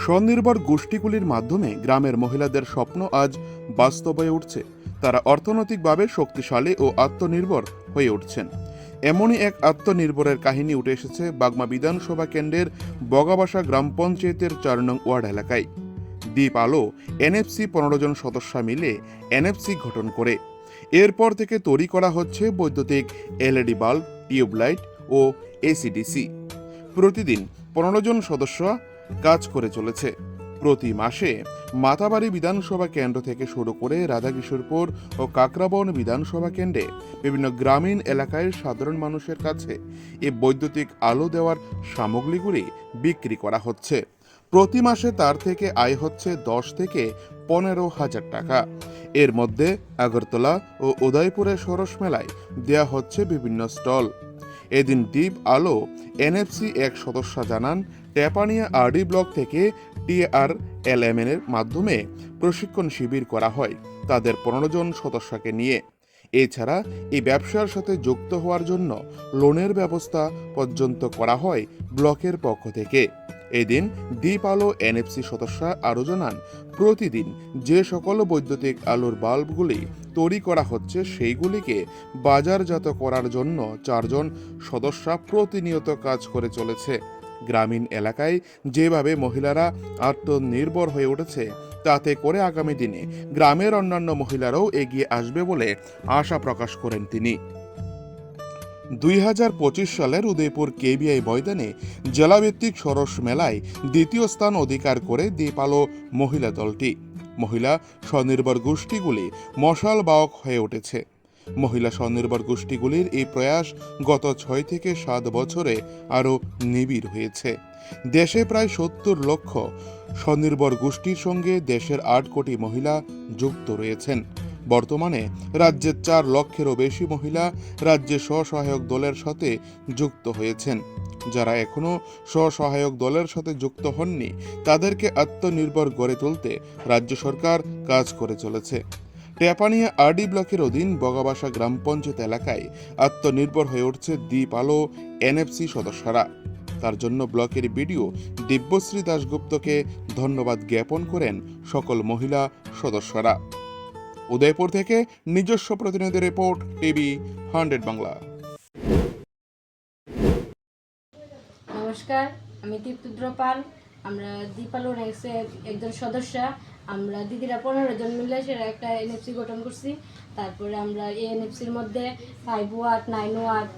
স্বনির্ভর গোষ্ঠীগুলির মাধ্যমে গ্রামের মহিলাদের স্বপ্ন আজ বাস্তব হয়ে উঠছে। তারা অর্থনৈতিকভাবে শক্তিশালী ও আত্মনির্ভর হয়ে উঠছেন। এমনই এক আত্মনির্ভরের কাহিনী উঠে এসেছে বাগমা বিধানসভা কেন্দ্রের বগাবাসা গ্রাম পঞ্চায়েতের চার নং ওয়ার্ড এলাকায়। দ্বীপ আলো, এনএফসি পনেরো জন সদস্য মিলে এনএফসি গঠন করে। এরপর থেকে তৈরি করা হচ্ছে বৈদ্যুতিক এলইডি বাল্ব, টিউবলাইট ও এসিডিসি। প্রতিদিন পনেরো জন সদস্য কাজ করে চলেছে। প্রতি মাসে মাতাবাড়ি বিধানসভা কেন্দ্র থেকে শুরু করে রাধাকিশোরপুর ও কাকরাবন বিধানসভা কেন্দ্রে বিভিন্ন গ্রামীণ এলাকায় সাধারণ মানুষের কাছে এই বৈদ্যুতিক আলো দেওয়ার সামগ্রীগুলি বিক্রি করা হচ্ছে। প্রতি মাসে তার থেকে আয় হচ্ছে দশ থেকে পনেরো হাজার টাকা। এর মধ্যে আগরতলা ও উদয়পুরের সরস মেলায় দেয়া হচ্ছে বিভিন্ন স্টল। এদিন দ্বীপ আলো, এনএফসি এক সদস্য জানান টেপানিয়া আরডি ব্লক থেকে টিআর এলএমএন এর মাধ্যমে প্রশিক্ষণ শিবির করা হয় তাদের পনেরো জন সদস্যকে নিয়ে। এছাড়া এই ব্যবসার সাথে যুক্ত হওয়ার জন্য লোনের ব্যবস্থা পর্যন্ত করা হয় ব্লকের পক্ষ থেকে। এদিন দ্বীপ আলো এনএফসি সদস্য আরও জানান, প্রতিদিন যে সকল বৈদ্যুতিক আলোর বাল্বগুলি তৈরি করা হচ্ছে সেইগুলিকে বাজারজাত করার জন্য চারজন সদস্য প্রতিনিয়ত কাজ করে চলেছে। গ্রামীণ এলাকায় যেভাবে মহিলারা আত্মনির্ভর হয়ে উঠেছে, তাতে করে আগামী দিনে গ্রামের অন্যান্য মহিলারাও এগিয়ে আসবে বলে আশা প্রকাশ করেন তিনি। দুই হাজার পঁচিশ সালের উদয়পুর কেবিআই ময়দানে জেলাভিত্তিক সরস মেলায় দ্বিতীয় স্থান অধিকার করে দীপালো মহিলা দলটি। মহিলা স্বনির্ভর গোষ্ঠীগুলি মশাল বাহক হয়ে উঠেছে। মহিলা স্বনির্ভর গোষ্ঠীগুলির এই প্রয়াস গত ছয় থেকে সাত বছরে আরও নিবিড় হয়েছে। দেশে প্রায় সত্তর লক্ষ স্বনির্ভর গোষ্ঠীর সঙ্গে দেশের আট কোটি মহিলা যুক্ত রয়েছেন। বর্তমানে রাজ্যের চার লক্ষেরও বেশি মহিলা রাজ্যে স্বসহায়ক দলের সাথে যুক্ত হয়েছেন। যারা এখনও স্বসহায়ক দলের সাথে যুক্ত হননি, তাদেরকে আত্মনির্ভর গড়ে তুলতে রাজ্য সরকার কাজ করে চলেছে। টেপানিয়া আরডি ব্লকের অধীন বগাবাসা গ্রাম পঞ্চায়েত এলাকায় আত্মনির্ভর হয়ে উঠছে দ্বীপ আলো এনএফসি সদস্যরা। তার জন্য ব্লকের বিডিও দিব্যশ্রী দাশগুপ্তকে ধন্যবাদ জ্ঞাপন করেন সকল মহিলা সদস্যরা। উদয়পুর থেকে নিজস্ব প্রতিনিধি রিপোর্ট, টিভি হান্ড্রেড বাংলা। নমস্কার, আমি দীপ্তুদ্র পাল আমরা দীপালোর একজন সদস্য। আমরা দিদিরা পনেরো জন মিলে সেটা একটা এনএফসি গঠন করছি। তারপরে আমরা এই এনএফসির মধ্যে ফাইভ ওয়াট নাইন ওয়াট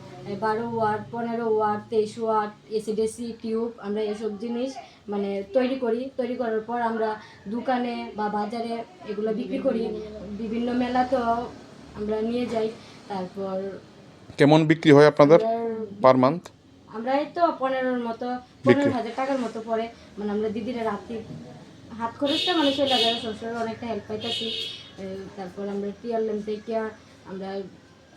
বারো ওয়াট পনেরো ওয়াট তেইশ ওয়াট এসিডিসি টিউব আমরা এসব জিনিস মানে তৈরি করি। তৈরি করার পর আমরা দোকানে বা বাজারে এগুলো বিক্রি করি। বিভিন্ন মেলাতেও আমরা নিয়ে যাই। তারপর কেমন বিক্রি হয় আপনাদের পার মান্থ আমরা এই তো পনেরোর মতো পনেরো হাজার টাকার মতো পরে মানে আমরা দিদিরা রাত্রি হাত খরচটা মানে চলে যায় অনেকটা হেল্প পাইতেছি। তারপর আমরা টিআরএম থেকে আমরা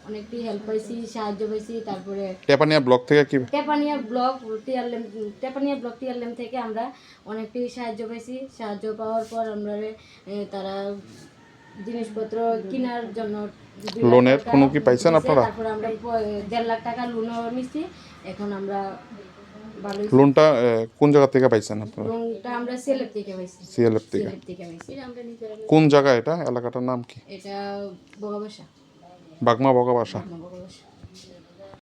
অনেকটাই হেল্প পাইছি সাহায্য পাইছি তারপরে টেপানিয়া ব্লক থেকে কি? Tepania block TRM Tepania block TRM থেকে আমরা অনেকটাই সাহায্য পাইছি। সাহায্য পাওয়ার পর আমরা তারা জিনিসপত্র কেনার জন্য লোনের কোনো কি পাইছেন আপনারা? তারপর আমরা দেড় লাখ টাকা লোনও নিছি। এখন আমরা লোনটা কোন জায়গা থেকে পাইছেন আপনারা? লোনটা আমরা সিএলএফ থেকে পাইছি। সিএলএফ থেকে। কোন জায়গা এটা? এলাকাটার নাম কি? এটা বগাবাসা। বাগমা বগাবাসা।